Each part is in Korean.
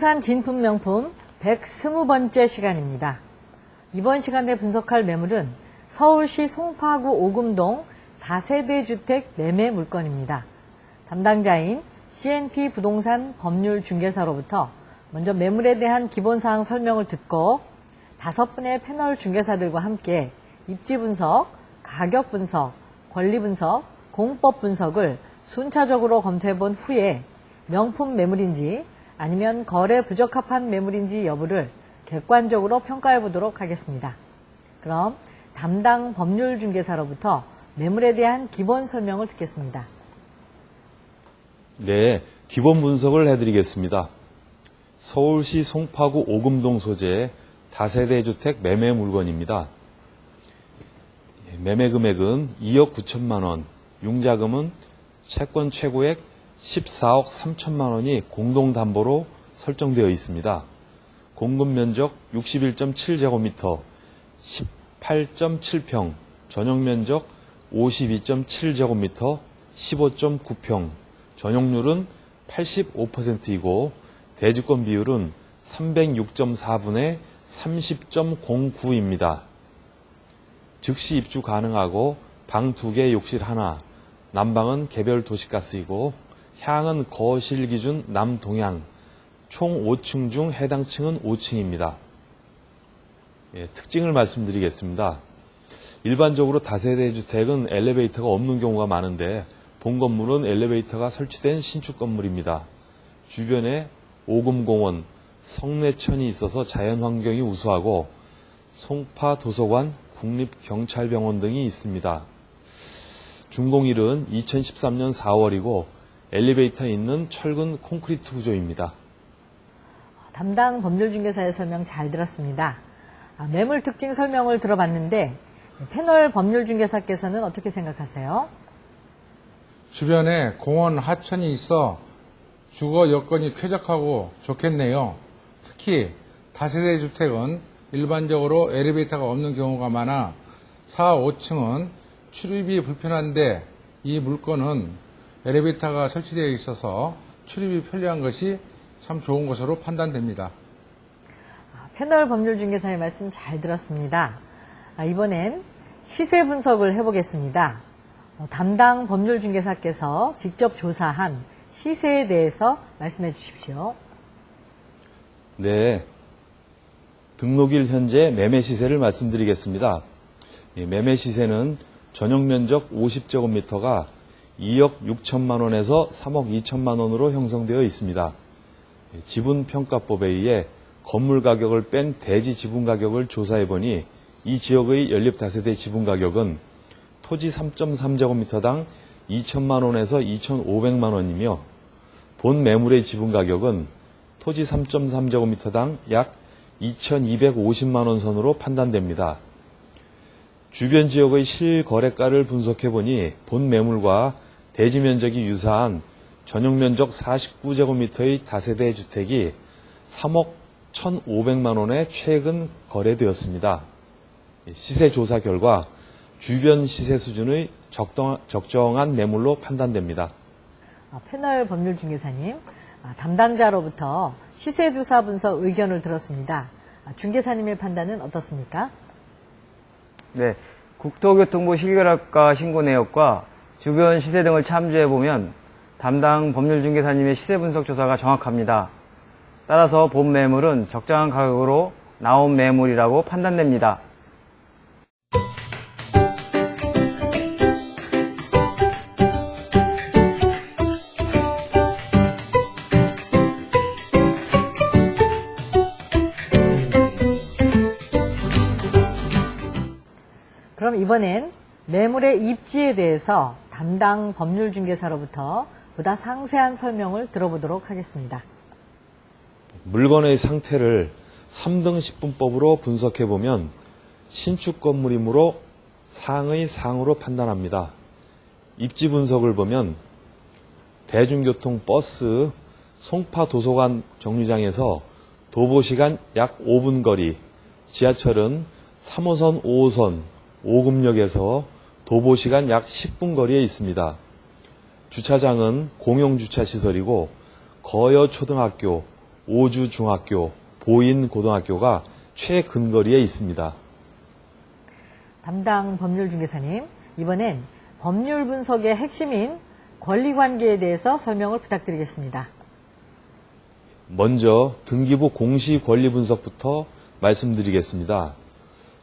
부동산 진품 명품 120번째 시간입니다. 이번 시간에 분석할 매물은 서울시 송파구 오금동 다세대 주택 매매 물건입니다. 담당자인 CNP 부동산 법률 중개사로부터 먼저 매물에 대한 기본사항 설명을 듣고 다섯 분의 패널 중개사들과 함께 입지 분석, 가격 분석, 권리 분석, 공법 분석을 순차적으로 검토해 본 후에 명품 매물인지 아니면 거래 부적합한 매물인지 여부를 객관적으로 평가해 보도록 하겠습니다. 그럼 담당 법률 중개사로부터 매물에 대한 기본 설명을 듣겠습니다. 네, 기본 분석을 해드리겠습니다. 서울시 송파구 오금동 소재의 다세대 주택 매매 물건입니다. 예, 매매 금액은 2억 9천만 원, 융자금은 채권 최고액 14억 3천만 원이 공동담보로 설정되어 있습니다. 공급 면적 61.7제곱미터, 18.7평, 전용 면적 52.7제곱미터, 15.9평, 전용률은 85%이고 대지권 비율은 306.4분의 30.09입니다. 즉시 입주 가능하고 방 2개 욕실 하나, 난방은 개별 도시가스이고 향은 거실 기준 남동향, 총 5층 중 해당 층은 5층입니다. 예, 특징을 말씀드리겠습니다. 일반적으로 다세대 주택은 엘리베이터가 없는 경우가 많은데 본 건물은 엘리베이터가 설치된 신축 건물입니다. 주변에 오금공원, 성내천이 있어서 자연 환경이 우수하고 송파 도서관, 국립경찰병원 등이 있습니다. 준공일은 2013년 4월이고 엘리베이터 있는 철근 콘크리트 구조입니다. 담당 법률중개사의 설명 잘 들었습니다. 아, 매물 특징 설명을 들어봤는데 패널 법률중개사께서는 어떻게 생각하세요? 주변에 공원 하천이 있어 주거 여건이 쾌적하고 좋겠네요. 특히 다세대 주택은 일반적으로 엘리베이터가 없는 경우가 많아 4, 5층은 출입이 불편한데 이 물건은 엘리베이터가 설치되어 있어서 출입이 편리한 것이 참 좋은 것으로 판단됩니다. 아, 패널 법률중개사의 말씀 잘 들었습니다. 아, 이번엔 시세 분석을 해보겠습니다. 어, 담당 법률중개사께서 직접 조사한 시세에 대해서 말씀해 주십시오. 네. 등록일 현재 매매 시세를 말씀드리겠습니다. 예, 매매 시세는 전용 면적 50제곱미터가 2억 6천만 원에서 3억 2천만 원으로 형성되어 있습니다. 예, 지분평가법에 의해 건물 가격을 뺀 대지 지분 가격을 조사해 보니 이 지역의 연립 다세대 지분 가격은 토지 3.3제곱미터당 2천만 원에서 2,500만 원이며 본 매물의 지분 가격은 토지 3.3제곱미터당 약 2,250만 원 선으로 판단됩니다. 주변 지역의 실거래가를 분석해 보니 본 매물과 대지 면적이 유사한 전용 면적 49제곱미터의 다세대 주택이 3억 1,500만 원에 최근 거래되었습니다. 시세 조사 결과 주변 시세 수준의 적정, 적정 한 매물로 판단됩니다. 아, 패널 법률 중개사님, 아, 담당자로부터 시세 조사 분석 의견을 들었습니다. 아, 중개사님의 판단은 어떻습니까? 네, 국토교통부 실결합과 신고 내역과 주변 시세 등을 참조해 보면 담당 법률중개사님의 시세 분석 조사가 정확합니다. 따라서 본 매물은 적정한 가격으로 나온 매물이라고 판단됩니다. 그럼 이번엔 매물의 입지에 대해서 담당 법률중개사로부터 보다 상세한 설명을 들어보도록 하겠습니다. 물건의 상태를 3등 10분법으로 분석해 보면 신축 건물이므로 상의 상으로 판단합니다. 입지 분석을 보면 대중교통 버스 송파 도서관 정류장에서 도보 시간 약 5분 거리, 지하철은 3호선, 5호선, 오금역에서 도보 시간 약 10분 거리에 있습니다. 주차장은 공용 주차 시설이고 거여 초등학교, 오주 중학교, 보인 고등학교가 최근거리에 있습니다. 담당 법률중개사님, 이번엔 법률 분석의 핵심인 권리관계에 대해서 설명을 부탁드리겠습니다. 먼저 등기부 공시 권리 분석부터 말씀드리겠습니다.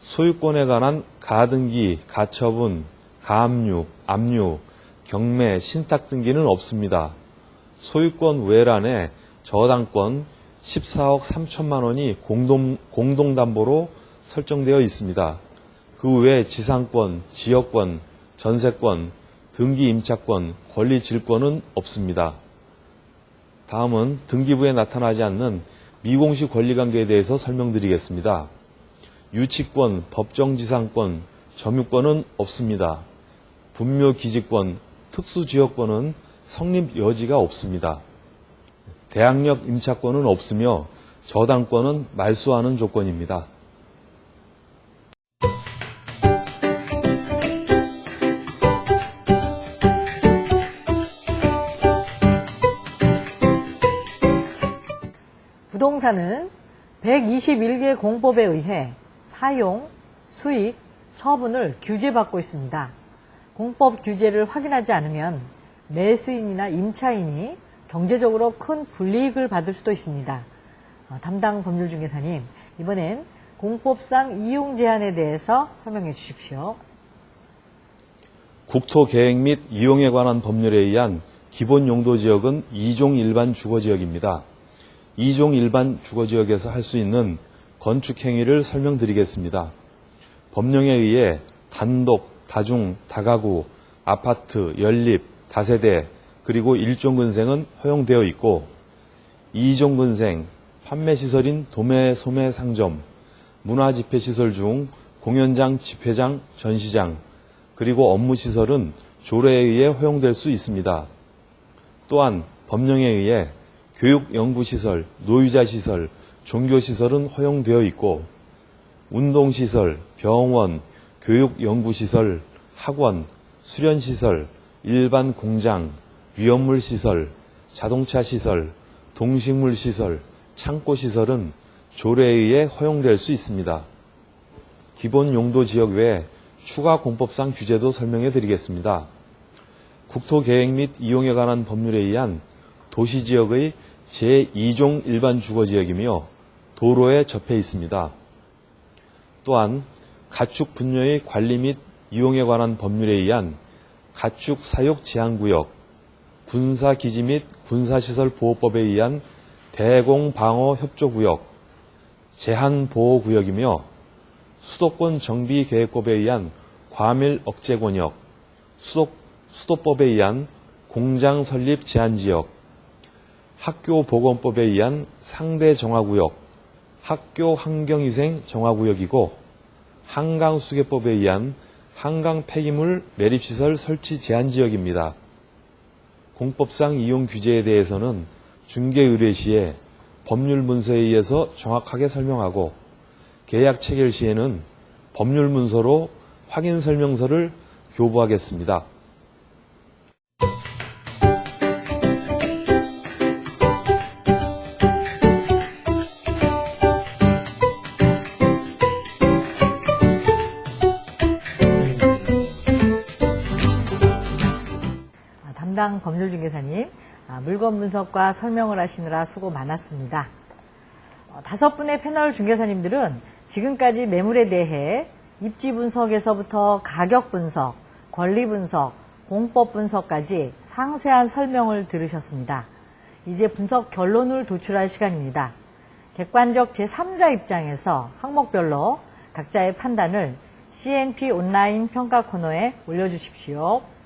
소유권에 관한 가등기, 가처분, 가압류, 압류, 경매, 신탁 등기는 없습니다. 소유권 외란에 저당권 14억 3천만 원이 공동, 공동담보로 설정되어 있습니다. 그 외 지상권, 지역권, 전세권, 등기 임차권, 권리 질권은 없습니다. 다음은 등기부에 나타나지 않는 미공시 권리관계에 대해서 설명드리겠습니다. 유치권, 법정지상권, 점유권은 없습니다. 분묘 기지권, 특수지역권은 성립 여지가 없습니다. 대항력 임차권은 없으며 저당권은 말소하는 조건입니다. 부동산은 121개 공법에 의해 사용, 수익, 처분을 규제받고 있습니다. 공법 규제를 확인하지 않으면 매수인이나 임차인이 경제적으로 큰 불이익을 받을 수도 있습니다. 어, 담당 법률중개사님, 이번엔 공법상 이용 제한에 대해서 설명해 주십시오. 국토 계획 및 이용에 관한 법률에 의한 기본 용도 지역은 2종 일반 주거 지역입니다. 2종 일반 주거 지역에서 할 수 있는 건축 행위를 설명드리겠습니다. 법령에 의해 단독, 다중, 다가구, 아파트, 연립, 다세대, 그리고 일종 근생은 허용되어 있고 2종 근생, 판매시설인 도매, 소매, 상점, 문화집회시설 중 공연장, 집회장, 전시장, 그리고 업무시설은 조례에 의해 허용될 수 있습니다. 또한 법령에 의해 교육 연구시설, 노유자 시설, 종교시설은 허용되어 있고 운동시설, 병원, 교육 연구시설, 학원, 수련시설, 일반 공장, 위험물 시설, 자동차 시설, 동식물 시설, 창고 시설은 조례에 의해 허용될 수 있습니다. 기본 용도 지역 외에 추가 공법상 규제도 설명해 드리겠습니다. 국토 계획 및 이용에 관한 법률에 의한 도시 지역의 제2종 일반 주거 지역이며 도로에 접해 있습니다. 또한 가축 분뇨의 관리 및 이용에 관한 법률에 의한 가축 사육 제한구역, 군사기지 및 군사시설 보호법에 의한 대공방어 협조구역, 제한보호구역이며 수도권 정비계획법에 의한 과밀 억제권역, 수도, 수도법에 의한 공장 설립 제한지역, 학교보건법에 의한 상대 정화구역, 학교 환경위생 정화구역이고 한강수계법에 의한 한강 폐기물 매립시설 설치 제한 지역입니다. 공법상 이용 규제에 대해서는 중개 의뢰 시에 법률 문서에 의해서 정확하게 설명하고 계약 체결 시에는 법률 문서로 확인 설명서를 교부하겠습니다. 담당 법률중개사님, 아, 물건 분석과 설명을 하시느라 수고 많았습니다. 어, 다섯 분의 패널 중개사님들은 지금까지 매물에 대해 입지 분석에서부터 가격 분석, 권리 분석, 공법 분석까지 상세한 설명을 들으셨습니다. 이제 분석 결론을 도출할 시간입니다. 객관적 제3자 입장에서 항목별로 각자의 판단을 CNP 온라인 평가 코너에 올려주십시오.